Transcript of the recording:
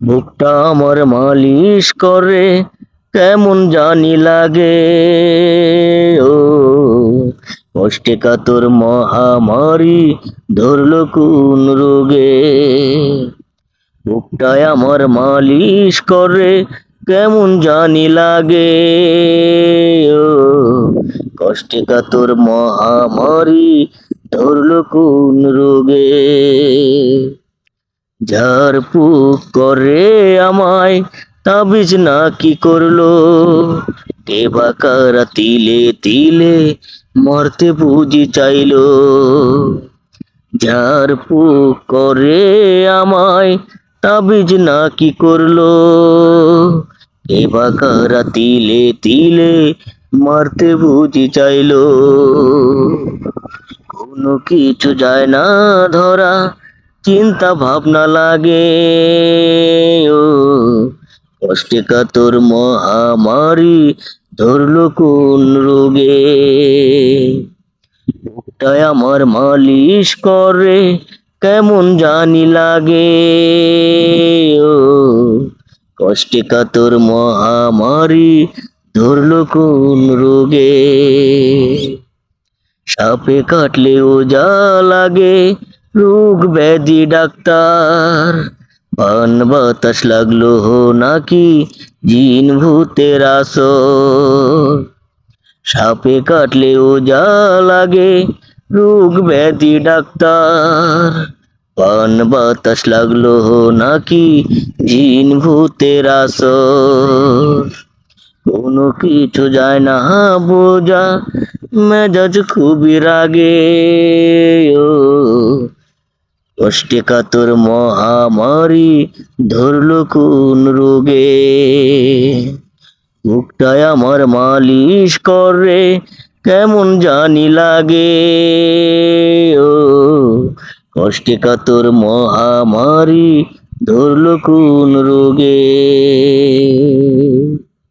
বুকটা আমার মালিশ করে, কেমন জানি লাগে। ও কষ্টে কাতর মহামারী ধরলো কোন রোগে। বুকটায় আমার মালিশ করে, কেমন জানি লাগে। ও কষ্টে কাতর মহামারী ধরলো কোন রোগে। যার পুক করে আমায়, তাবিজ না কি করল। কে বা কারা তিলে তিলে মরতে বুঝি চাইলো। যার পুক করে আমায়, তাবিজ না কি করল। কে বা কারা তিলে তিলে মারতে বুঝি চাইলো। কোনো কিছু যায় না ধরা চিন্তা ভাবনা লাগে। ও, কষ্টে কাতর মহামারী ধরলো কোন রোগে। বুকটায় আমার মালিশ করে, কেমন জানি লাগে। ও, কষ্টে কাতর মহামারী ধরলো কোন রোগে। সাপে কাটলে ওজা লাগে রোগ ব্যাধি ডাক্তার পান বাতাস লাগলো হো নাকি জিন ভূতের আসর সাপে কাটলে ওজা লাগে রোগ ব্যাধি ডাক্তার পান বাতাস লাগলো হো নাকি জিন ভূতের আসর কোনো কিছু যায় না বোঝা মেজাজ খুবই রাগে ও কষ্টে কাতর মহামারী ধরলো কোন রোগে। বুকটায় আমার মালিশ করে কেমন জানি লাগে। ও কষ্টে কাতর মহামারী ধরলো কোন রোগে।